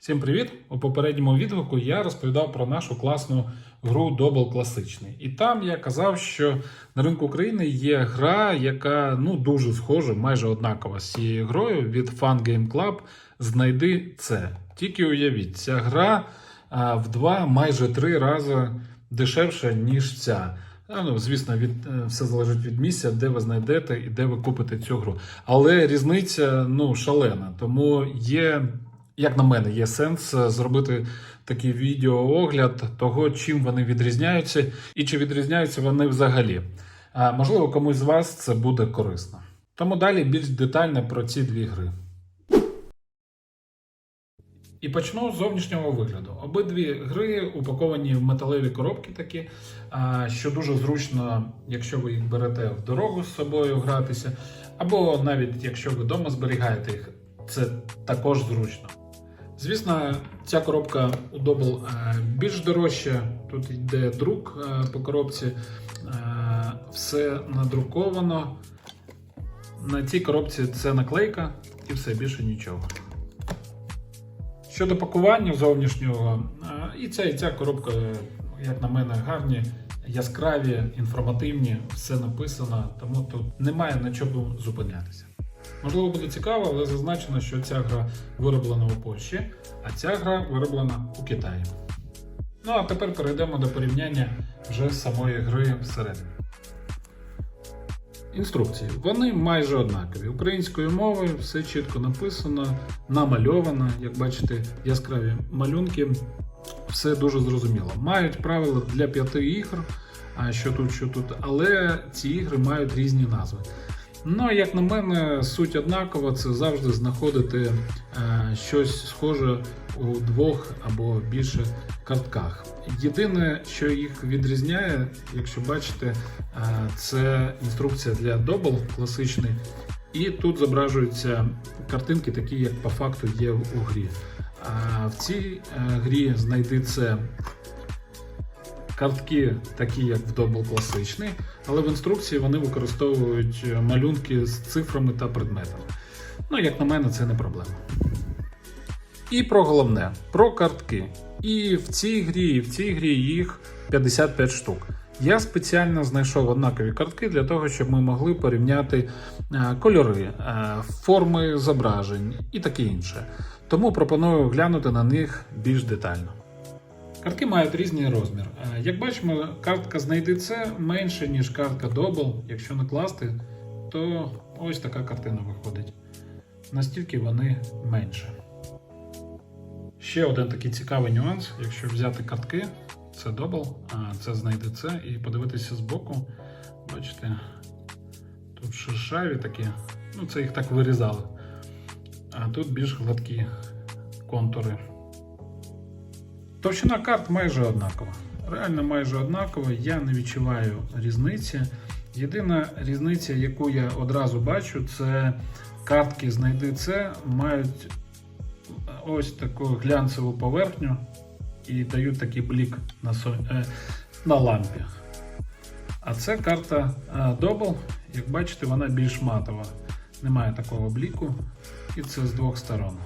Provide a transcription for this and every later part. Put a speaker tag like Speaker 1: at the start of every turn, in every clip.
Speaker 1: Всім привіт! У попередньому відгуку я розповідав про нашу класну гру Double класичний. І там я казав, що на ринку України є гра, яка ну дуже схожа, майже однакова з цією грою від Fun Game Club. Знайди це. Тільки уявіть, ця гра в два, майже три рази дешевша, ніж ця. Ну, звісно, від, е, все залежить від місця, де ви знайдете і де ви купите цю гру. Але різниця ну, шалена. Тому є, як на мене, є сенс е, зробити такий відеоогляд того, чим вони відрізняються, і чи відрізняються вони взагалі. Можливо, комусь з вас це буде корисно. Тому далі більш детально про ці дві гри. І почну з зовнішнього вигляду. Обидві гри упаковані в металеві коробки такі, що дуже зручно, якщо ви їх берете в дорогу з собою гратися, або навіть якщо ви вдома зберігаєте їх, це також зручно. Звісно, ця коробка у Double е, більш дорожча. Тут йде друк е, по коробці, е, все надруковано. На цій коробці це наклейка і все більше нічого. Щодо пакування зовнішнього, і ця, і ця коробка, як на мене, гарні, яскраві, інформативні, все написано, тому тут немає на чому зупинятися. Можливо, буде цікаво, але зазначено, що ця гра вироблена у Польщі, а ця гра вироблена у Китаї. Ну а тепер перейдемо до порівняння вже самої гри всередині. Інструкції. Вони майже однакові. Українською мовою все чітко написано, намальовано, як бачите, яскраві малюнки. Все дуже зрозуміло. Мають правила для п'яти ігр, що тут, що тут, але ці ігри мають різні назви. Ну, як на мене, суть однакова це завжди знаходити е, щось схоже у двох або більше картках. Єдине, що їх відрізняє, якщо бачите, е, це інструкція для Double класичний, і тут зображуються картинки, такі як по факту є у грі. А в цій е, грі знайди це картки, такі як в Double класичний, але в інструкції вони використовують е, малюнки з цифрами та предметами. Ну, як на мене, це не проблема. І про головне, про картки. І в цій грі, і в цій грі їх 55 штук. Я спеціально знайшов однакові картки для того, щоб ми могли порівняти е, кольори, е, форми зображень і таке інше. Тому пропоную глянути на них більш детально. Картки мають різний розмір. Е, Як бачимо, картка знайди це менше, ніж картка Double. Якщо накласти, то ось така картина виходить. Настільки вони менше. Ще один такий цікавий нюанс, якщо взяти картки, це Double, а це знайди це, і подивитися збоку, бачите, тут шершаві такі, ну це їх так вирізали. А тут більш гладкі контури. Товщина карт майже однакова. Реально майже однакова, я не відчуваю різниці. Єдина різниця, яку я одразу бачу, це картки знайди це мають ось таку глянцеву поверхню і дають такий блік на, е, на лампі. А це карта е, Double, як бачите, вона більш матова. Немає такого бліку, і це з двох сторон.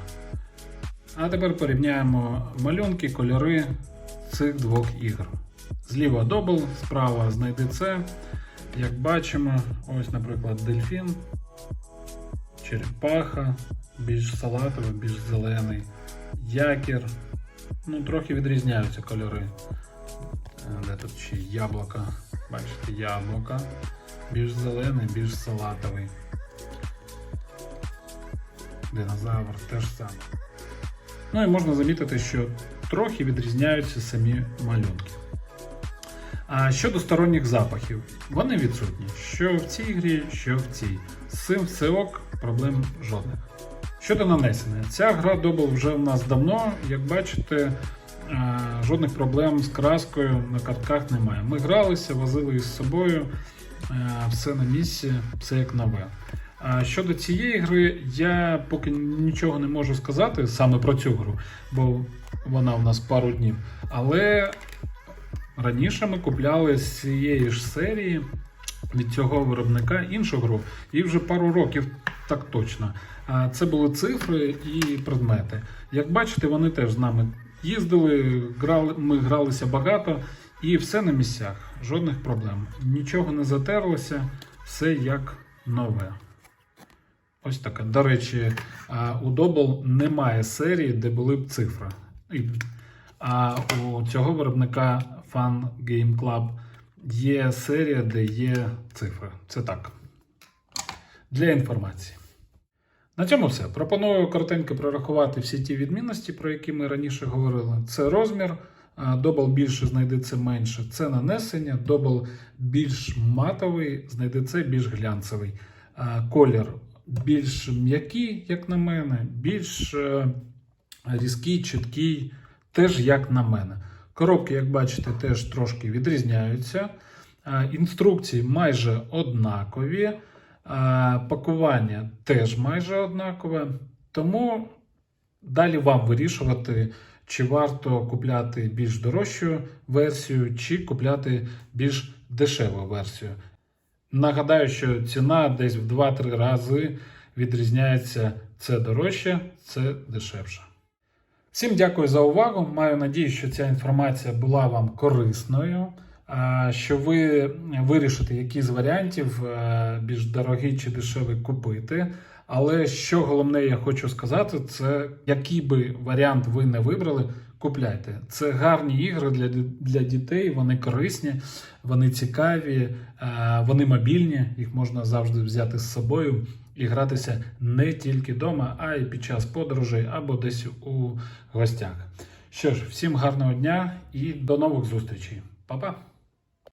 Speaker 1: А тепер порівняємо малюнки, кольори цих двох ігор. Зліва Double, справа знайди це. Як бачимо, ось, наприклад, дельфін, черепаха, більш салатовий, більш зелений, якір. Ну, трохи відрізняються кольори. Де тут ще яблука? Бачите, яблука. Більш зелений, більш салатовий. Динозавр теж саме. Ну і можна замітити, що трохи відрізняються самі малюнки. А щодо сторонніх запахів, вони відсутні. Що в цій грі, що в цій. З цим все ок, проблем жодних. Щодо нанесення, ця гра Double вже в нас давно, як бачите, е, жодних проблем з краскою на картках немає. Ми гралися, возили із собою, е, все на місці, все як нове. Щодо цієї гри, я поки нічого не можу сказати саме про цю гру, бо вона у нас пару днів. Але раніше ми купляли з цієї ж серії від цього виробника іншу гру, і вже пару років так точно. Це були цифри і предмети. Як бачите, вони теж з нами їздили, грали, ми гралися багато і все на місцях, жодних проблем. Нічого не затерлося, все як нове. Ось таке. До речі, у Double немає серії, де були б цифри. А у цього виробника Fun Game Club є серія, де є цифри. Це так. Для інформації. На цьому все. Пропоную коротенько прорахувати всі ті відмінності, про які ми раніше говорили. Це розмір, добл більше знайди це менше. Це нанесення, добл більш матовий, знайди це більш глянцевий. Колір більш м'який, як на мене, більш е, різкий, чіткий, теж як на мене. Коробки, як бачите, теж трошки відрізняються. Інструкції майже однакові. Пакування теж майже однакове. Тому далі вам вирішувати, чи варто купляти більш дорожчу версію, чи купляти більш дешеву версію. Нагадаю, що ціна десь в 2-3 рази відрізняється це дорожче, це дешевше. Всім дякую за увагу. Маю надію, що ця інформація була вам корисною, що ви вирішите, які з варіантів е, більш дорогий чи дешевий купити. Але що головне, я хочу сказати, це який би варіант ви не вибрали, купляйте. Це гарні ігри для, для дітей, вони корисні, вони цікаві, е, вони мобільні, їх можна завжди взяти з собою і гратися не тільки вдома, а й під час подорожей або десь у гостях. Що ж, всім гарного дня і до нових зустрічей. Па-па!